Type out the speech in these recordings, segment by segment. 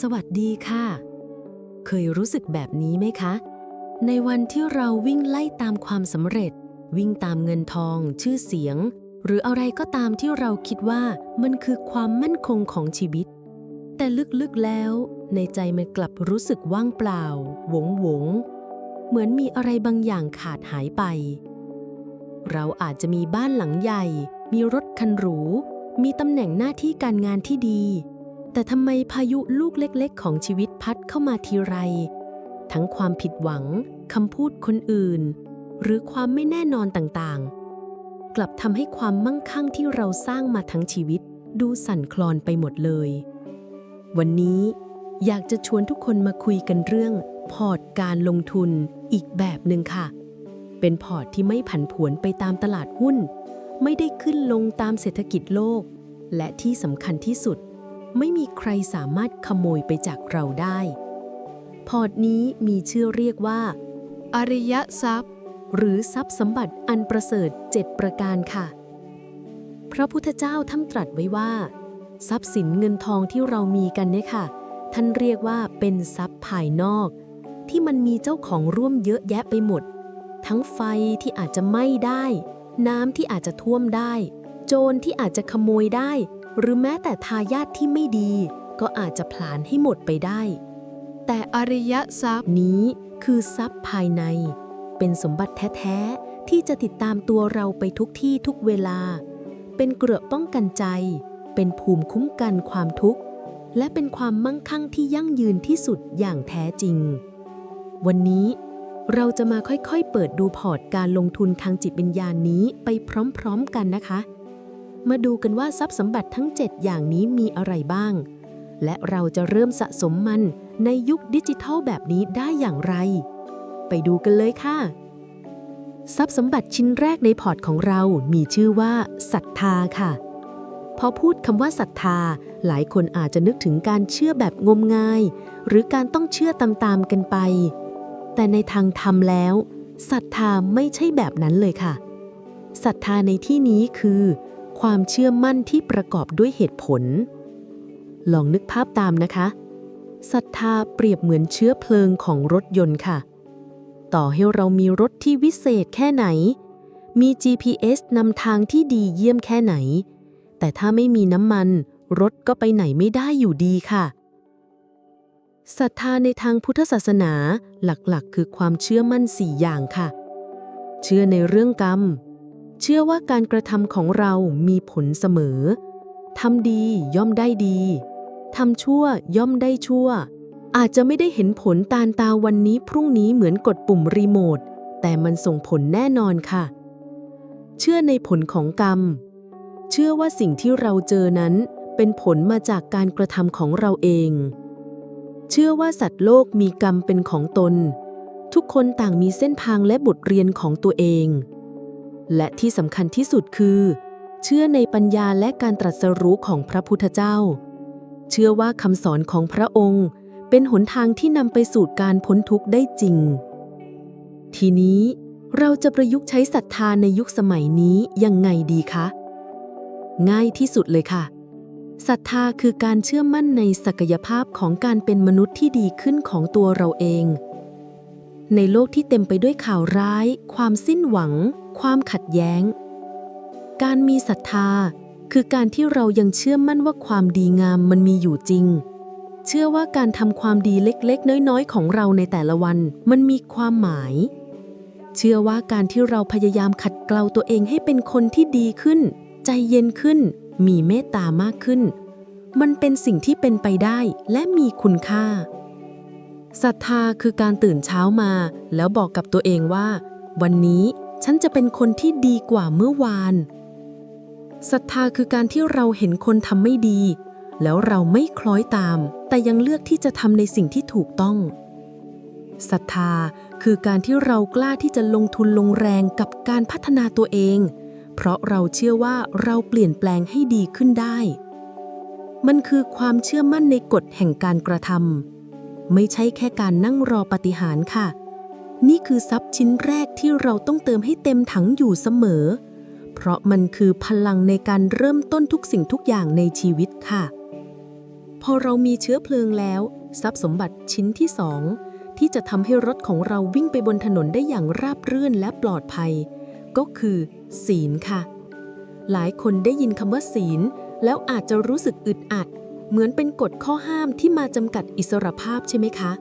สวัสดีค่ะ เคยรู้สึกแบบนี้ไหมคะ ในวันที่เราวิ่งไล่ตามความสำเร็จ วิ่งตามเงินทอง ชื่อเสียง หรืออะไรก็ตามที่เราคิดว่ามันคือความมั่นคงของชีวิต แต่ลึกๆแล้ว ในใจมันกลับรู้สึกว่างเปล่า หวงหวงๆเหมือนมีอะไรบางอย่างขาดหายไป เราอาจจะมีบ้านหลังใหญ่ มีรถคันหรู มีตำแหน่งหน้าที่การงานที่ดี แต่ทำไมพายุลูกเล็กๆ ของชีวิตพัดเข้ามาทีไร ทั้งความผิดหวังคำพูดคนอื่น หรือความไม่แน่นอนต่างๆ กลับทำให้ความมั่งคั่งที่เราสร้างมาทั้งชีวิต ดูสั่นคลอนไปหมดเลย วันนี้อยากจะชวนทุกคนมาคุยกันเรื่อง พอร์ตการลงทุนอีกแบบหนึ่งค่ะ เป็นพอร์ตที่ไม่ผันผวนไปตามตลาดหุ้น ไม่ได้ขึ้นลงตามเศรษฐกิจโลก และที่สำคัญที่สุด ไม่มีใครสามารถขโมยไปจากเราได้ พอร์ตนี้มีชื่อเรียกว่า อริยทรัพย์ หรือทรัพย์สมบัติอันประเสริฐ7ประการค่ะ พระพุทธเจ้าท่านตรัสไว้ว่า ทรัพย์สินเงินทองที่เรามีกันเนี่ยค่ะ ท่านเรียกว่าเป็นทรัพย์ภายนอก ที่มันมีเจ้าของร่วมเยอะแยะไปหมด ทั้งไฟที่อาจจะไหม้ได้ น้ำที่อาจจะท่วมได้ โจรที่อาจจะขโมยได้ หรือแม้แต่ทายาทที่ไม่ดี ก็อาจจะผลาญให้หมดไปได้ แต่อริยทรัพย์นี้คือทรัพย์ภายใน เป็นสมบัติแท้ๆ ที่จะติดตามตัวเราไปทุกที่ทุกเวลา เป็นเกราะป้องกันใจ เป็นภูมิคุ้มกันความทุกข์ และเป็นความมั่งคั่งที่ยั่งยืนที่สุดอย่างแท้จริง วันนี้เราจะมาค่อยๆ เปิดดูพอร์ตการลงทุนทางจิตวิญญาณนี้ไปพร้อมๆกันนะคะ มาดูกันว่าทรัพย์สมบัติทั้ง 7 อย่างนี้มีอะไรบ้าง และเราจะเริ่มสะสมมันในยุคดิจิทัลแบบนี้ได้อย่างไร ไปดูกันเลยค่ะ ทรัพย์สมบัติชิ้นแรกในพอร์ตของเรามีชื่อว่าศรัทธาค่ะ พอพูดคำว่าศรัทธา หลายคนอาจจะนึกถึงการเชื่อแบบงมงาย หรือการต้องเชื่อตามๆกันไป แต่ในทางธรรมแล้วศรัทธาไม่ใช่แบบนั้นเลยค่ะศรัทธาในที่นี้คือ ความเชื่อมั่นที่ประกอบด้วยเหตุผล ลองนึกภาพตามนะคะศรัทธาเปรียบเหมือนเชื้อเพลิงของรถยนต์ค่ะ ต่อให้เรามีรถที่วิเศษแค่ไหน มี GPS นำทางที่ดีเยี่ยมแค่ไหน แต่ถ้าไม่มีน้ำมัน รถก็ไปไหนไม่ได้อยู่ดีค่ะศรัทธาในทางพุทธศาสนาหลักๆ คือความเชื่อมั่นสี่อย่างค่ะ เชื่อในเรื่องกรรม เชื่อว่าการกระทำของเรามีผลเสมอ ทำดีย่อมได้ดี ทำชั่วย่อมได้ชั่ว อาจจะไม่ได้เห็นผลตานตาวันนี้พรุ่งนี้เหมือนกดปุ่มรีโมท แต่มันส่งผลแน่นอนค่ะ เชื่อในผลของกรรม เชื่อว่าสิ่งที่เราเจอนั้นเป็นผลมาจากการกระทำของเราเอง เชื่อว่าสัตว์โลกมีกรรมเป็นของตน ทุกคนต่างมีเส้นทางและบทเรียนของตัวเอง และที่สำคัญที่สุดคือ เชื่อในปัญญาและการตรัสรู้ของพระพุทธเจ้า เชื่อว่าคำสอนของพระองค์ เป็นหนทางที่นำไปสู่การพ้นทุกข์ได้จริง ทีนี้เราจะประยุกต์ใช้ศรัทธาในยุคสมัยนี้ยังไงดีคะ ง่ายที่สุดเลยค่ะศรัทธาคือการเชื่อมั่นในศักยภาพของการเป็นมนุษย์ที่ดีขึ้นของตัวเราเอง ในโลกที่เต็มไปด้วยข่าวร้าย ความสิ้นหวัง ความขัดแย้ง การมีศรัทธา คือการที่เรายังเชื่อมั่นว่าความดีงามมันมีอยู่จริง เชื่อว่าการทำความดีเล็กๆ น้อยๆ ของเราในแต่ละวันมันมีความหมาย เชื่อว่าการที่เราพยายามขัดเกลาตัวเองให้เป็นคนที่ดีขึ้น ใจเย็นขึ้น มีเมตตามากขึ้น มันเป็นสิ่งที่เป็นไปได้และมีคุณค่าศรัทธาคือการตื่นเช้ามา แล้วบอกกับตัวเองว่า วันนี้ ฉันจะเป็นคนที่ดีกว่าเมื่อวานศรัทธาคือการที่เราเห็นคนทำไม่ดี แล้วเราไม่คล้อยตาม แต่ยังเลือกที่จะทำในสิ่งที่ถูกต้องศรัทธาคือการที่เรากล้าที่จะลงทุนลงแรงกับการพัฒนาตัวเอง เพราะเราเชื่อว่าเราเปลี่ยนแปลงให้ดีขึ้นได้ มันคือความเชื่อมั่นในกฎแห่งการกระทำไม่ใช่แค่การนั่งรอปฏิหารค่ะ นี่คือทรัพย์ชิ้นแรกที่เราต้องเติมให้เต็มถังอยู่เสมอ เพราะมันคือพลังในการเริ่มต้นทุกสิ่งทุกอย่างในชีวิตค่ะ พอเรามีเชื้อเพลิงแล้ว ทรัพย์สมบัติชิ้นที่สองที่จะทำให้รถของเราวิ่งไปบนถนนได้อย่างราบรื่นและปลอดภัย ก็คือ ศีลค่ะ หลายคนได้ยินคำว่าศีล แล้วอาจจะรู้สึกอึดอัด เหมือนเป็นกฎข้อห้ามที่มาจำกัดอิสรภาพใช่ไหมคะ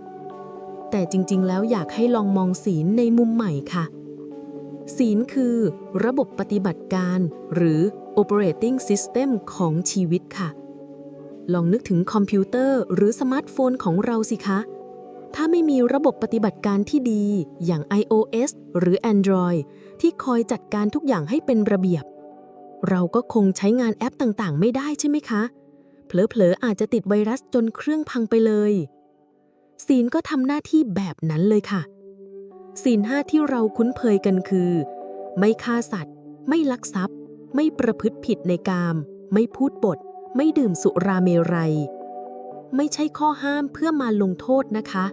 แต่จริงๆ แล้วอยากให้ลองมองศีลในมุมใหม่ค่ะ ศีลคือระบบปฏิบัติการ หรือ operating system ของชีวิตค่ะ ลองนึกถึงคอมพิวเตอร์หรือสมาร์ทโฟนของเราสิคะ ถ้าไม่มีระบบปฏิบัติการที่ดี อย่าง iOS หรือ Android ที่คอยจัดการทุกอย่างให้เป็นระเบียบ เราก็คงใช้งานแอปต่างๆ ไม่ได้ใช่ไหมคะ เผลอๆ อาจจะติดไวรัสจนเครื่องพังไปเลย ศีลก็ทำหน้าที่แบบนั้นเลยค่ะ ศีลห้าที่เราคุ้นเคยกันคือ ไม่ฆ่าสัตว์ ไม่ลักทรัพย์ ไม่ประพฤติผิดในกาม ไม่พูดปด ไม่ดื่มสุราเมรัย ไม่ใช่ข้อห้ามเพื่อมาลงโทษนะคะ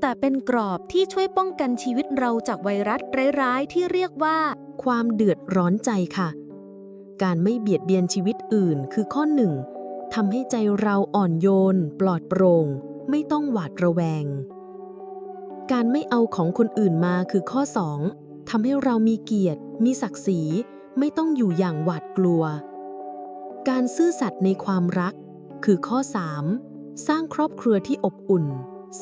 แต่เป็นกรอบที่ช่วยป้องกันชีวิตเราจากไวรัสร้ายๆ ที่เรียกว่า ความเดือดร้อนใจค่ะ การไม่เบียดเบียนชีวิตอื่นคือข้อหนึ่งทำให้ใจเราอ่อนโยน ปลอดโปร่ง ไม่ต้องหวาดระแวง การไม่เอาของคนอื่นมาคือข้อสองทำให้เรามีเกียรติ มีศักดิ์ศรี ไม่ต้องอยู่อย่างหวาดกลัว การซื่อสัตย์ในความรัก คือข้อสามสร้างครอบครัวที่อบอุ่น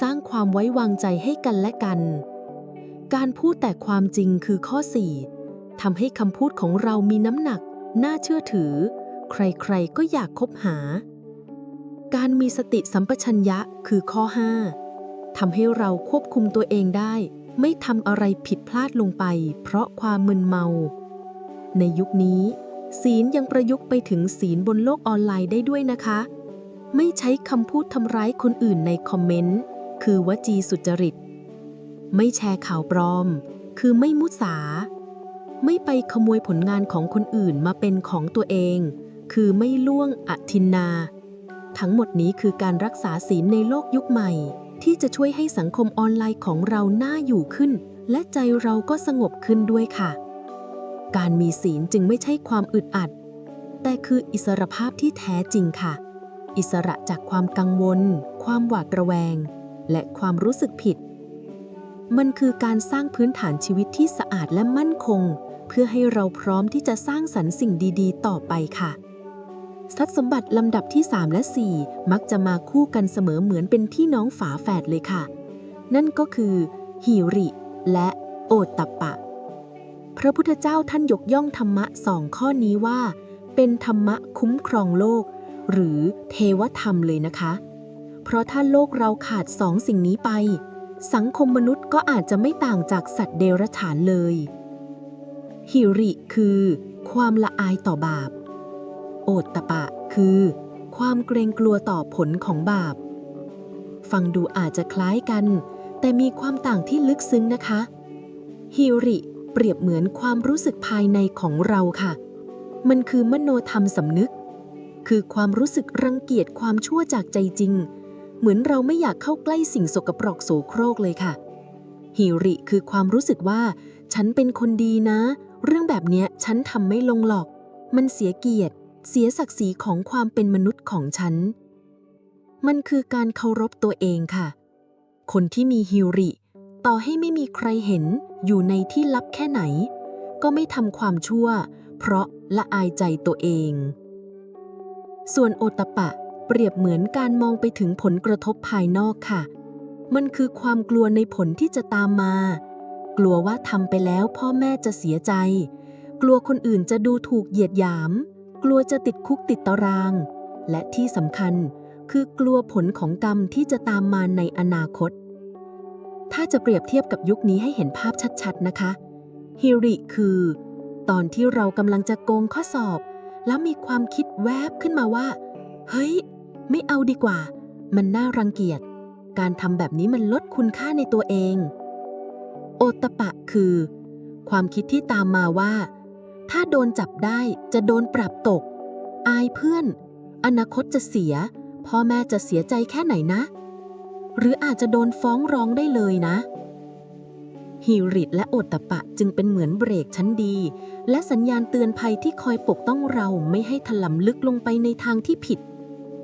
สร้างความไว้วางใจให้กันและกัน การพูดแต่ความจริงคือข้อ 4ทำให้คำพูดของเรามีน้ำหนัก น่าเชื่อถือ ใครๆก็อยากคบหา การมีสติสัมปชัญญะคือข้อ 5ทำให้เราควบคุมตัวเองได้ ไม่ทำอะไรผิดพลาดลงไป เพราะความมึนเมา ในยุคนี้ ศีลยังประยุกต์ไปถึงศีลบนโลกออนไลน์ได้ด้วยนะคะ ไม่ใช้คำพูดทำร้ายคนอื่นในคอมเมนต์ คือวจีสุจริต ไม่แชร์ข่าวปลอม คือไม่มุสา ไม่ไปขโมยผลงานของคนอื่นมาเป็นของตัวเอง คือไม่ล่วงอทินนา ทั้งหมดนี้คือการรักษาศีลในโลกยุคใหม่ ที่จะช่วยให้สังคมออนไลน์ของเราน่าอยู่ขึ้น และใจเราก็สงบขึ้นด้วยค่ะ การมีศีลจึงไม่ใช่ความอึดอัด แต่คืออิสรภาพที่แท้จริงค่ะ อิสระจากความกังวล ความหวาดระแวง และความรู้สึกผิด มันคือการสร้างพื้นฐานชีวิตที่สะอาดและมั่นคง เพื่อให้เราพร้อมที่จะสร้างสรรค์สิ่งดี ๆ ต่อไปค่ะ ทรัพย์สมบัติลำดับที่ 3 และ 4 มักจะมาคู่กันเสมอเหมือนเป็นพี่น้องฝาแฝดเลยค่ะ นั่นก็คือหิริ และโอตตัปปะ พระพุทธเจ้าท่านยกย่องธรรมะสองข้อนี้ว่า เป็นธรรมะคุ้มครองโลก หรือเทวธรรมเลยนะคะ เพราะถ้าโลกเราขาดสองสิ่งนี้ไป สังคมมนุษย์ก็อาจจะไม่ต่างจากสัตว์เดรัจฉานเลย หิริคือ ความละอายต่อบาป โอตตะปะ คือ ความเกรงกลัวต่อผลของบาป ฟังดูอาจจะคล้ายกัน แต่มีความต่างที่ลึกซึ้งนะคะ ฮิริเปรียบเหมือนความรู้สึกภายในของเราค่ะ มันคือมโนธรรมสำนึก คือความรู้สึกรังเกียจความชั่วจากใจจริง เหมือนเราไม่อยากเข้าใกล้สิ่งสกปรกโสโครกเลยค่ะ ฮิริคือความรู้สึกว่า ฉันเป็นคนดีนะ เรื่องแบบเนี้ยฉันทำไม่ลงหรอก มันเสียเกียรติ เสียศักดิ์ศรีของความเป็นมนุษย์ของฉัน มันคือการเคารพตัวเองค่ะ คนที่มีฮิริ ต่อให้ไม่มีใครเห็นอยู่ในที่ลับแค่ไหน ก็ไม่ทำความชั่ว เพราะละอายใจตัวเอง ส่วนโอตปะเปรียบเหมือนการมองไปถึงผลกระทบภายนอกค่ะ มันคือความกลัวในผลที่จะตามมา กลัวว่าทำไปแล้วพ่อแม่จะเสียใจ กลัวคนอื่นจะดูถูกเหยียดหยาม กลัวจะติดคุกติดตาราง และที่สำคัญคือกลัวผลของกรรมที่จะตามมาในอนาคต ถ้าจะเปรียบเทียบกับยุคนี้ให้เห็นภาพชัดๆนะคะฮิริคือ ตอนที่เรากำลังจะโกงข้อสอบ แล้วมีความคิดแวบขึ้นมาว่า เฮ้ย ไม่เอาดีกว่า มันน่ารังเกียจ การทำแบบนี้มันลดคุณค่าในตัวเอง โอตตะปะคือ ความคิดที่ตามมาว่า ถ้าโดนจับได้จะโดนปรับตก อายเพื่อน อนาคตจะเสีย พ่อแม่จะเสียใจแค่ไหนนะ หรืออาจจะโดนฟ้องร้องได้เลยนะ ฮิริตและโอตตะปะจึงเป็นเหมือนเบรกชั้นดี และสัญญาณเตือนภัยที่คอยปกต้องเราไม่ให้ถลำลึกลงไปในทางที่ผิด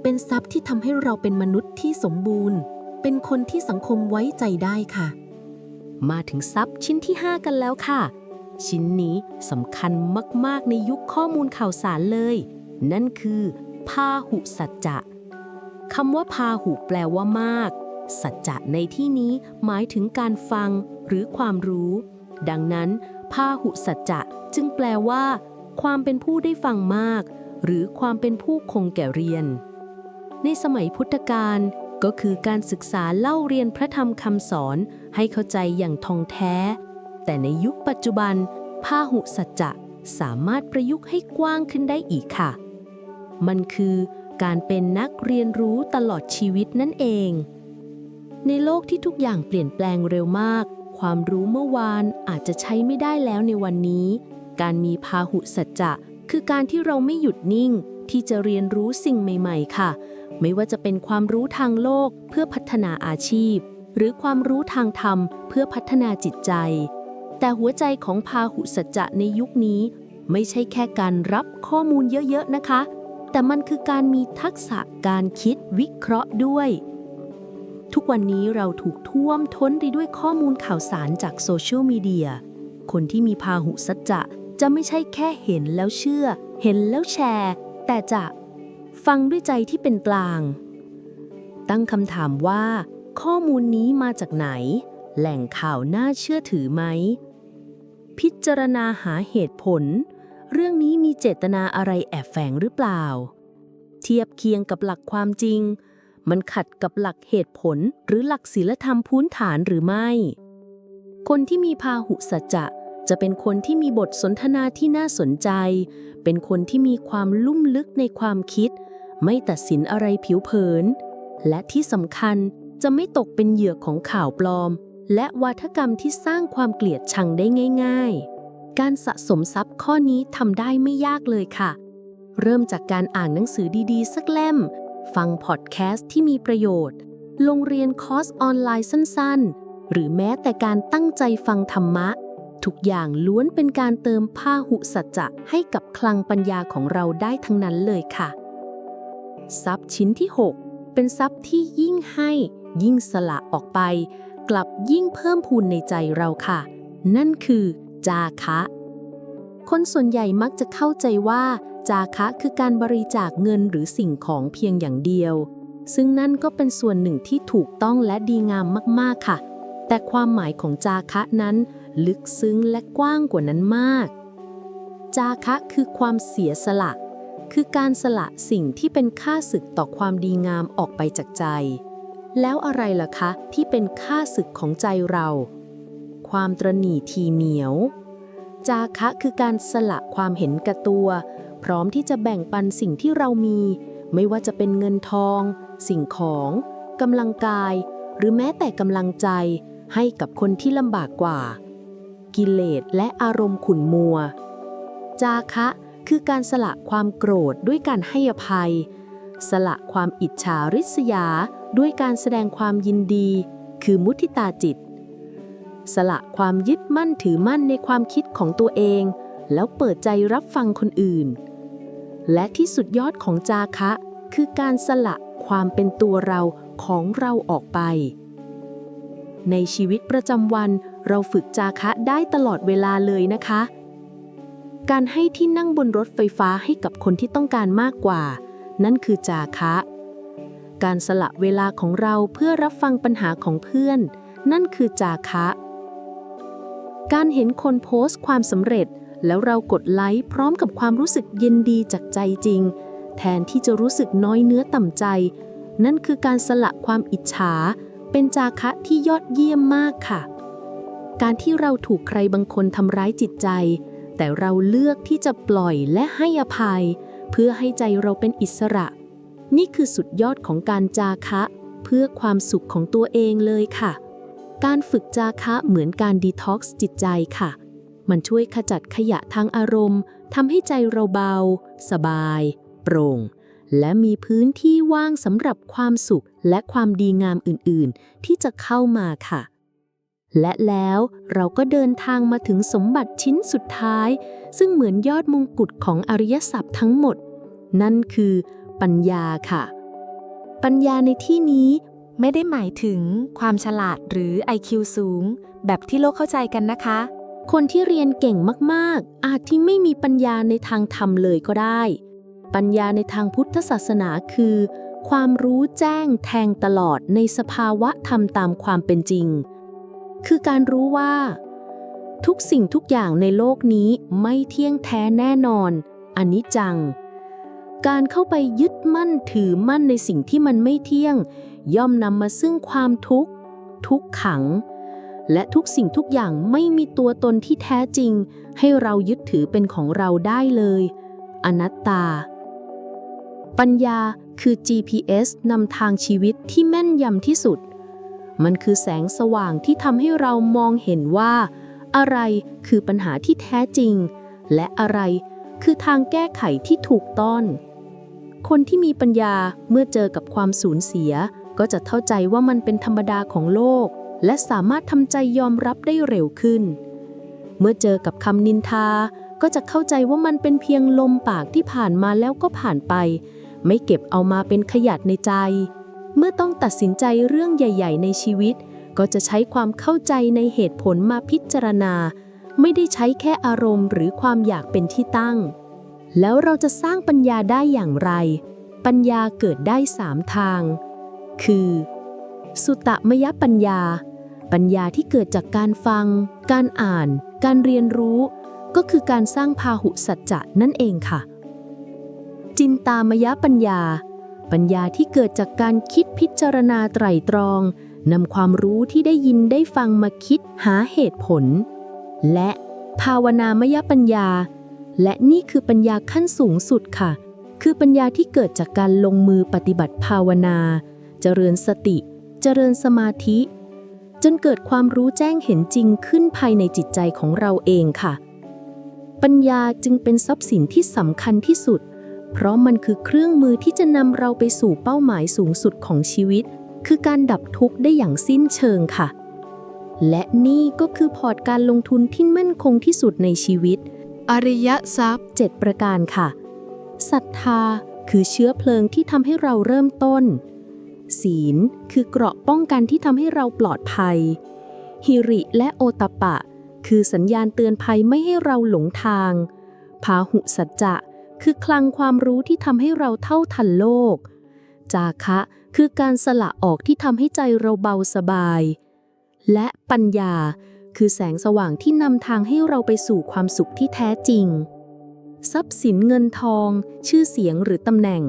เป็นทรัพย์ที่ทำให้เราเป็นมนุษย์ที่สมบูรณ์ เป็นคนที่สังคมไว้ใจได้ค่ะ มาถึงทรัพย์ชิ้นที่ 5 กันแล้วค่ะ ชิ้นนี้สำคัญมากๆในยุคข้อมูลข่าวสารเลย นั่นคือพาหุสัจจะคำว่าพาหุแปลว่ามาก สัจจะในที่นี้หมายถึงการฟังหรือความรู้ ดังนั้นพาหุสัจจะจึงแปลว่า ความเป็นผู้ได้ฟังมาก หรือความเป็นผู้คงแก่เรียน ในสมัยพุทธกาลก็คือการศึกษาเล่าเรียนพระธรรมคำสอนให้เข้าใจอย่างท่องแท้ แต่ในยุคปัจจุบันพาหุสัจจะสามารถประยุกต์ให้กว้างขึ้นได้อีกค่ะ มันคือการเป็นนักเรียนรู้ตลอดชีวิตนั่นเอง ในโลกที่ทุกอย่างเปลี่ยนแปลงเร็วมาก ความรู้เมื่อวานอาจจะใช้ไม่ได้แล้วในวันนี้ การมีพาหุสัจจะคือการที่เราไม่หยุดนิ่ง ที่จะเรียนรู้สิ่งใหม่ ๆ ค่ะ ไม่ว่าจะเป็นความรู้ทางโลกเพื่อพัฒนาอาชีพ หรือความรู้ทางธรรมเพื่อพัฒนาจิตใจ แต่หัวใจของพาหุสัจจะในยุคนี้ ไม่ใช่แค่การรับข้อมูลเยอะๆนะคะ แต่มันคือการมีทักษะการคิดวิเคราะห์ด้วย ทุกวันนี้เราถูกท่วมท้นไปด้วยข้อมูลข่าวสารจากโซเชียลมีเดีย คนที่มีพาหุสัจจะจะไม่ใช่แค่เห็นแล้วเชื่อ เห็นแล้วแชร์ แต่จะฟังด้วยใจที่เป็นกลาง ตั้งคำถามว่า ข้อมูลนี้มาจากไหน แหล่งข่าวน่าเชื่อถือไหม พิจารณาหาเหตุผล เรื่องนี้มีเจตนาอะไรแอบแฝงหรือเปล่า เทียบเคียงกับหลักความจริง มันขัดกับหลักเหตุผลหรือหลักศีลธรรมพื้นฐานหรือไม่ คนที่มีพาหุสัจจะจะเป็นคนที่มีบทสนทนาที่น่าสนใจ เป็นคนที่มีความลุ่มลึกในความคิด ไม่ตัดสินอะไรผิวเผิน และที่สำคัญจะไม่ตกเป็นเหยื่อของข่าวปลอม และวาทกรรมที่สร้างความเกลียดชังได้ง่าย ๆ การสะสมทรัพย์ข้อนี้ทำได้ไม่ยากเลยค่ะ เริ่มจากการอ่านหนังสือดีๆ สักเล่ม ฟังพอดแคสต์ที่มีประโยชน์ ลงเรียนคอร์สออนไลน์สั้นๆ หรือแม้แต่การตั้งใจฟังธรรมะ ทุกอย่างล้วนเป็นการเติมผ้าหุสัจจะให้กับคลังปัญญาของเราได้ทั้งนั้นเลยค่ะ ทรัพย์ชิ้นที่ 6 เป็นทรัพย์ที่ยิ่งให้ยิ่งสละออกไป กลับยิ่งเพิ่มพูนในใจเราค่ะ นั่นคือ จาคะ คนส่วนใหญ่มักจะเข้าใจว่า จาคะคือการบริจาคเงินหรือสิ่งของเพียงอย่างเดียว ซึ่งนั่นก็เป็นส่วนหนึ่งที่ถูกต้องและดีงามมากๆค่ะ แต่ความหมายของจาคะนั้น ลึกซึ้งและกว้างกว่านั้นมาก จาคะคือความเสียสละ คือการสละสิ่งที่เป็นค่าศึกต่อความดีงามออกไปจากใจ แล้วอะไรล่ะคะ ที่เป็นค่าศึกของใจเรา ความตรณีทีเหนียว จาคะคือการสละความเห็นแก่ตัว พร้อมที่จะแบ่งปันสิ่งที่เรามี ไม่ว่าจะเป็นเงินทอง สิ่งของกำลังกาย หรือแม้แต่กำลังใจให้กับคนที่ลำบากกว่า กิเลสและอารมณ์ขุ่นมัว จาคะคือการสละความโกรธด้วยการให้อภัย สละความอิจฉาริษยา ด้วยการแสดงความยินดี คือมุทิตาจิต สละความยึดมั่นถือมั่นในความคิดของตัวเอง แล้วเปิดใจรับฟังคนอื่น และที่สุดยอดของจาคะ คือการสละความเป็นตัวเราของเราออกไป ในชีวิตประจำวันเราฝึกจาคะได้ตลอดเวลาเลยนะคะ การให้ที่นั่งบนรถไฟฟ้าให้กับคนที่ต้องการมากกว่า นั่นคือจาคะ การสละเวลาของเราเพื่อรับฟังปัญหาของเพื่อน นั่นคือจาคะ การเห็นคนโพสต์ความสำเร็จ แล้วเรากดไลค์พร้อมกับความรู้สึกเย็นดีจากใจจริง แทนที่จะรู้สึกน้อยเนื้อต่ำใจ นั่นคือการสละความอิจฉา เป็นจาคะที่ยอดเยี่ยมมากค่ะ การที่เราถูกใครบางคนทำร้ายจิตใจ แต่เราเลือกที่จะปล่อยและให้อภัย เพื่อให้ใจเราเป็นอิสระ นี่คือสุดยอดของการจาคะ เพื่อความสุขของตัวเองเลยค่ะ การฝึกจาคะเหมือนการดีท็อกซ์จิตใจค่ะ มันช่วยขจัดขยะทางอารมณ์ทำให้ใจเราเบา สบาย โปร่ง และมีพื้นที่ว่างสำหรับความสุขและความดีงามอื่น ๆ ที่จะเข้ามาค่ะ และแล้วเราก็เดินทางมาถึงสมบัติชิ้นสุดท้าย ซึ่งเหมือนยอดมงกุฎของอริยสัพทั้งหมด นั่นคือ ปัญญาค่ะ ปัญญาในที่นี้ไม่ได้หมายถึงความฉลาดหรือ IQ สูง แบบที่โลกเข้าใจกันนะคะ คนที่เรียนเก่งมากๆ อาจที่ไม่มีปัญญาในทางธรรมเลยก็ได้ ปัญญาในทางพุทธศาสนาคือ ความรู้แจ้งแทงตลอดในสภาวะธรรมตามความเป็นจริง คือการรู้ว่า ทุกสิ่งทุกอย่างในโลกนี้ไม่เที่ยงแท้แน่นอนอันนี้จัง การเข้าไปยึดมั่นถือมั่นในสิ่งที่มันไม่เที่ยง ย่อมนำมาซึ่งความทุกข์ ทุกขัง และทุกสิ่งทุกอย่างไม่มีตัวตนที่แท้จริง ให้เรายึดถือเป็นของเราได้เลย อนัตตา ปัญญาคือ GPS นำทางชีวิตที่แม่นยำที่สุด มันคือแสงสว่างที่ทำให้เรามองเห็นว่า อะไรคือปัญหาที่แท้จริง และอะไรคือทางแก้ไขที่ถูกต้อง คนที่มีปัญญาเมื่อเจอกับความสูญเสีย ก็จะเข้าใจว่ามันเป็นธรรมดาของโลก และสามารถทำใจยอมรับได้เร็วขึ้น เมื่อเจอกับคำนินทา ก็จะเข้าใจว่ามันเป็นเพียงลมปากที่ผ่านมาแล้วก็ผ่านไป ไม่เก็บเอามาเป็นขยะในใจ เมื่อต้องตัดสินใจเรื่องใหญ่ ๆ ในชีวิต ก็จะใช้ความเข้าใจในเหตุผลมาพิจารณา ไม่ได้ใช้แค่อารมณ์หรือความอยากเป็นที่ตั้ง แล้วเราจะสร้างปัญญาได้อย่างไร ปัญญาเกิดได้สามทาง คือ สุตตมยปัญญา ปัญญาที่เกิดจากการฟัง การอ่าน การเรียนรู้ ก็คือการสร้างพาหุสัจจะนั่นเองค่ะ จินตามยปัญญา ปัญญาที่เกิดจากการคิดพิจารณาไตรตรองนำความรู้ที่ได้ยินได้ฟังมาคิดหาเหตุผล และภาวนามยปัญญา และนี่คือปัญญาขั้นสูงสุดค่ะ คือปัญญาที่เกิดจากการลงมือปฏิบัติภาวนา เจริญสติ เจริญสมาธิ จนเกิดความรู้แจ้งเห็นจริงขึ้นภายในจิตใจของเราเองค่ะ ปัญญาจึงเป็นทรัพย์สินที่สำคัญที่สุด เพราะมันคือเครื่องมือที่จะนำเราไปสู่เป้าหมายสูงสุดของชีวิต คือการดับทุกข์ได้อย่างสิ้นเชิงค่ะ และนี่ก็คือพอร์ตการลงทุนที่มั่นคงที่สุดในชีวิต อริยทรัพย์ 7 ประการค่ะศรัทธาคือเชื้อเพลิงที่ทำให้เราเริ่มต้น ศีลคือเกราะป้องกันที่ทำให้เราปลอดภัย ฮิริและโอตปปะ คือสัญญาณเตือนภัยไม่ให้เราหลงทางพาหุสัจจะ คือคลังความรู้ที่ทำให้เราเท่าทันโลก จาคะ คือการสละออกที่ทำให้ใจเราเบาสบาย และปัญญา คือแสงสว่างที่นำทางให้เราไปสู่ความสุขที่แท้จริง ทรัพย์สินเงินทอง ชื่อเสียงหรือตำแหน่ง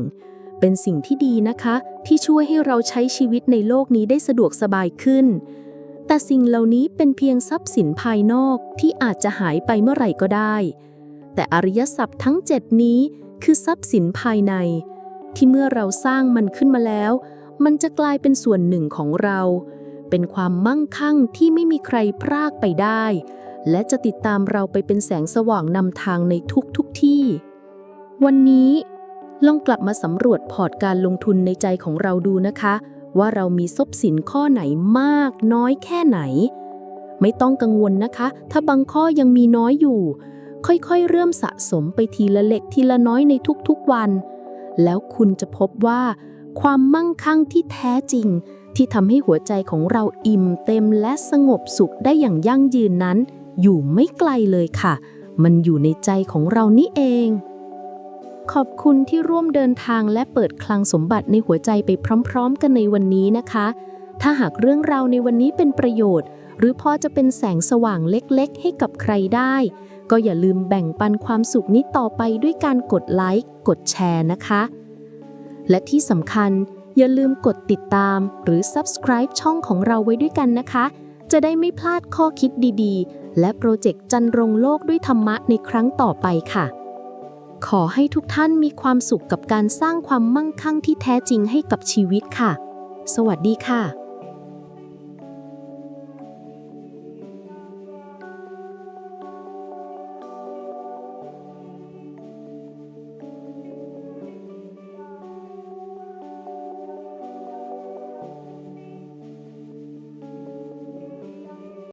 เป็นสิ่งที่ดีนะคะ ที่ช่วยให้เราใช้ชีวิตในโลกนี้ได้สะดวกสบายขึ้น แต่สิ่งเหล่านี้เป็นเพียงทรัพย์สินภายนอกที่อาจจะหายไปเมื่อไหร่ก็ได้ แต่อริยทรัพย์ทั้งเจ็ดนี้คือทรัพย์สินภายใน ที่เมื่อเราสร้างมันขึ้นมาแล้ว มันจะกลายเป็นส่วนหนึ่งของเรา เป็นความมั่งคั่งที่ไม่มีใครพรากไปได้ และจะติดตามเราไปเป็นแสงสว่างนำทางในทุกทุกที่ วันนี้ลองกลับมาสำรวจพอร์ตการลงทุนในใจของเราดูนะคะ ว่าเรามีทรัพย์สินข้อไหนมากน้อยแค่ไหน ไม่ต้องกังวลนะคะ ถ้าบางข้อยังมีน้อยอยู่ ค่อยๆ เริ่มสะสมไปทีละเล็กทีละน้อยในทุกๆวัน แล้วคุณจะพบว่า ความมั่งคั่งที่แท้จริง ที่ทำให้หัวใจของเราอิ่มเต็มและสงบสุขได้อย่างยั่งยืนนั้น อยู่ไม่ไกลเลยค่ะ มันอยู่ในใจของเรานี่เอง ขอบคุณที่ร่วมเดินทางและเปิดคลังสมบัติในหัวใจไปพร้อม ๆ กันในวันนี้นะคะ ถ้าหากเรื่องราวในวันนี้เป็นประโยชน์ หรือพอจะเป็นแสงสว่างเล็กๆ ให้กับใครได้ ก็อย่าลืมแบ่งปันความสุขนี้ต่อไปด้วยการกดไลค์ กดแชร์นะคะ และที่สำคัญ อย่าลืมกดติดตามหรือ subscribe ช่องของเราไว้ด้วยกันนะคะ จะได้ไม่พลาดข้อคิดดีๆ และโปรเจกต์จันรงโลกด้วยธรรมะในครั้งต่อไปค่ะ ขอให้ทุกท่านมีความสุขกับการสร้างความมั่งคั่งที่แท้จริงให้กับชีวิตค่ะ สวัสดีค่ะ